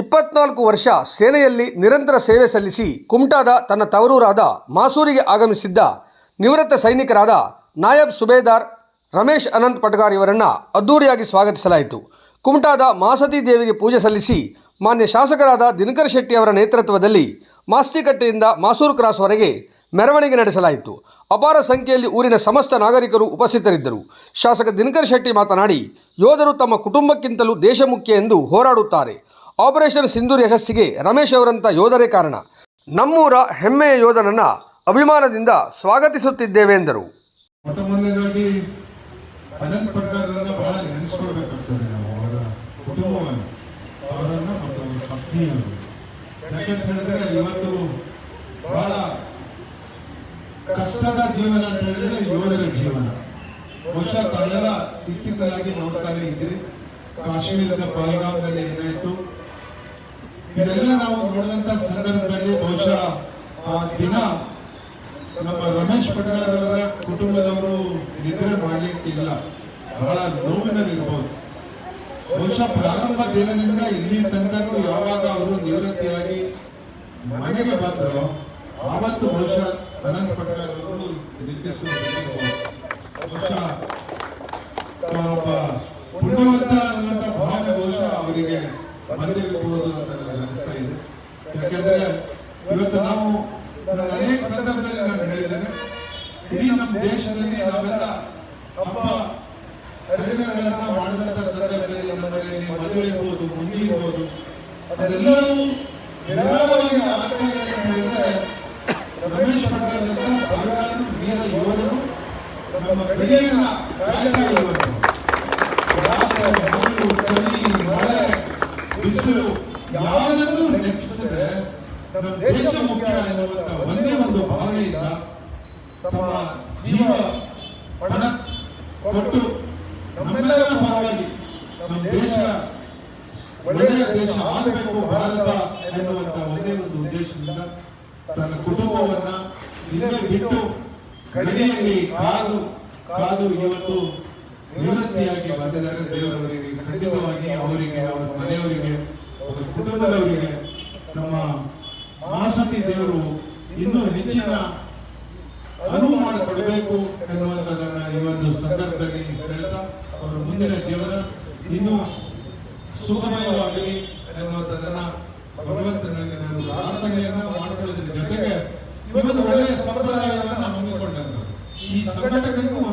ಇಪ್ಪತ್ನಾಲ್ಕು ವರ್ಷ ಸೇನೆಯಲ್ಲಿ ನಿರಂತರ ಸೇವೆ ಸಲ್ಲಿಸಿ ಕುಮಟಾದ ತನ್ನ ತವರೂರಾದ ಮಾಸೂರಿಗೆ ಆಗಮಿಸಿದ್ದ ನಿವೃತ್ತ ಸೈನಿಕರಾದ ನಾಯಬ್ ಸುಬೇದಾರ್ ರಮೇಶ್ ಅನಂತ್ ಪಟಗಾರ್ ಇವರನ್ನು ಅದ್ದೂರಿಯಾಗಿ ಸ್ವಾಗತಿಸಲಾಯಿತು. ಕುಮಟಾದ ಮಾಸತಿ ದೇವಿಗೆ ಪೂಜೆ ಸಲ್ಲಿಸಿ ಮಾನ್ಯ ಶಾಸಕರಾದ ದಿನಕರ್ ಶೆಟ್ಟಿ ಅವರ ನೇತೃತ್ವದಲ್ಲಿ ಮಾಸ್ತಿಕಟ್ಟೆಯಿಂದ ಮಾಸೂರು ಕ್ರಾಸ್ವರೆಗೆ ಮೆರವಣಿಗೆ ನಡೆಸಲಾಯಿತು. ಅಪಾರ ಸಂಖ್ಯೆಯಲ್ಲಿ ಊರಿನ ಸಮಸ್ತ ನಾಗರಿಕರು ಉಪಸ್ಥಿತರಿದ್ದರು. ಶಾಸಕ ದಿನಕರ್ ಶೆಟ್ಟಿ ಮಾತನಾಡಿ, ಯೋಧರು ತಮ್ಮ ಕುಟುಂಬಕ್ಕಿಂತಲೂ ದೇಶ ಮುಖ್ಯ ಎಂದು ಹೋರಾಡುತ್ತಾರೆ. ಆಪರೇಷನ್ ಸಿಂಧೂರ್ ಯಶಸ್ಸಿಗೆ ರಮೇಶ್ ಅವರಂಥ ಯೋಧರೇ ಕಾರಣ. ನಮ್ಮೂರ ಹೆಮ್ಮೆಯ ಯೋಧನನ್ನ ಅಭಿಮಾನದಿಂದ ಸ್ವಾಗತಿಸುತ್ತಿದ್ದೇವೆ ಎಂದರು. ಕಷ್ಟದ ಜೀವನ ಅಂತ ಯೋಧರ ಜೀವನ. ತಾವೆಲ್ಲ ಇತ್ತಿತ್ತರಾಗಿ ನೋಡ್ತಾನೆ ಇದ್ರಿ ಕಾಶ್ಮೀರದ ಪಹಲ್ಗಾಮದಲ್ಲಿ ಏನಾಯ್ತು? ಇದೆಲ್ಲ ನಾವು ನೋಡಿದಂತ ಸಂದರ್ಭದಲ್ಲಿ ಬಹುಶಃ, ಆ, ದಿನ ನಮ್ಮ ರಮೇಶ್ ಅವರ ಕುಟುಂಬದವರು ನಿದ್ರೆ ಮಾಡಲಿಕ್ಕಿಲ್ಲ. ಬಹಳ ನೋವಿನಲ್ಲಿರ್ಬೋದು. ಬಹುಶಃ ಪ್ರಾರಂಭ ದಿನದಿಂದ ಇಲ್ಲಿ ತನಕ ಯಾವಾಗ ಅವರು ನಿವೃತ್ತಿಯಾಗಿ ಮನೆಗೆ ಬಂದರೋ, ಆವತ್ತು ಬಹುಶಃ ಅನಂತ ಪಟೇಲ್ ಅವರು ಬಹುಶಃ ಪುಣ್ಯವಂತ ಅನ್ನುವಂಥ ಭಾವನೆ ಬಹುಶಃ ಅವರಿಗೆ ಬಂದಿರಬಹುದು ಅಂತ ಯಾಕೆಂದ್ರೆ ಇವತ್ತು ನಾವು ಅನೇಕ ಸಂದರ್ಭದಲ್ಲಿ ನಾನು ಹೇಳಿದ್ದೇನೆ, ಇಡೀ ನಮ್ಮ ದೇಶದಲ್ಲಿ ನಾವೆಲ್ಲ ಹಬ್ಬ ಹರಿದಿನಗಳನ್ನ ಮಾಡಿದಂತ ಸಂದರ್ಭದಲ್ಲಿ ನಮ್ಮಲ್ಲಿ ಮದುವೆ ಇರ್ಬೋದು ಮುಂದೆ ಇರ್ಬೋದು, ಅದೆಲ್ಲವೂ ನಿರಾಳವಾಗಿ ರಮೇಶ್ ಅಂತ ಸಾವಿರಾರು ವೀರ ಯೋಧರು, ನಮ್ಮ ಬೆಳೆಯನ್ನ ಕಾಯ್ತಾ ಲೆಕ್ಕಿಸದೆ ನಮ್ಮ ದೇಶ ಮುಖ್ಯ ಎನ್ನುವಂತ ಒಂದೇ ಒಂದು ಭಾವನೆಯಿಂದ ತಮ್ಮ ಜೀವ ಪಣ ಕೊಟ್ಟು ನಮ್ಮೆಲ್ಲರ ಪರವಾಗಿ ನಮ್ಮ ದೇಶ ಒಳ್ಳೆಯ ದೇಶ ಆಗಬೇಕು ಭಾರತ ಎನ್ನುವಂತ ಒಂದೇ ಒಂದು ಉದ್ದೇಶದಿಂದ ತನ್ನ ಕುಟುಂಬವನ್ನ ಇಲ್ಲೇ ಬಿಟ್ಟು ಕಡಿಮೆಯಲ್ಲಿ ಕಾದು ಕಾದು ಇವತ್ತು ನಿವೃತ್ತಿಯಾಗಿ ಬಂದಿದ್ದಾರೆ ದೇವರವರಿಗೆ ಖಂಡಿತವಾಗಿ ಅವರಿಗೆ ಅವರ ಮನೆಯವರಿಗೆ ಅವರ ಕುಟುಂಬದವರಿಗೆ. ನಮ್ಮ ಮಾಸತಿ ದೇವರು ಇನ್ನೂ ಹೆಚ್ಚಿನ ಅನುವು ಮಾಡಿಕೊಡಬೇಕು ಎನ್ನುವಂಥದ್ದನ್ನ ಈ ಒಂದು ಸಂದರ್ಭದಲ್ಲಿ ಹೇಳ್ತಾ ಅವರ ಮುಂದಿನ ಜೀವನ ಇನ್ನೂ ಸುಖಮಯವಾಗಲಿ ಎನ್ನುವಂಥದ್ದನ್ನ ಭಗವಂತನಲ್ಲಿ ನಾನು ಪ್ರಾರ್ಥನೆಯನ್ನು ಮಾಡಿಕೊಳ್ಳೋದ್ರ ಜೊತೆಗೆ ಇವತ್ತು ಒಳ್ಳೆಯ ಸಮುದಾಯವನ್ನ ನಾವು ಹಮ್ಮಿಕೊಂಡಂತ ಈ ಹೇಳ್ಬೇಕಮ್ಮ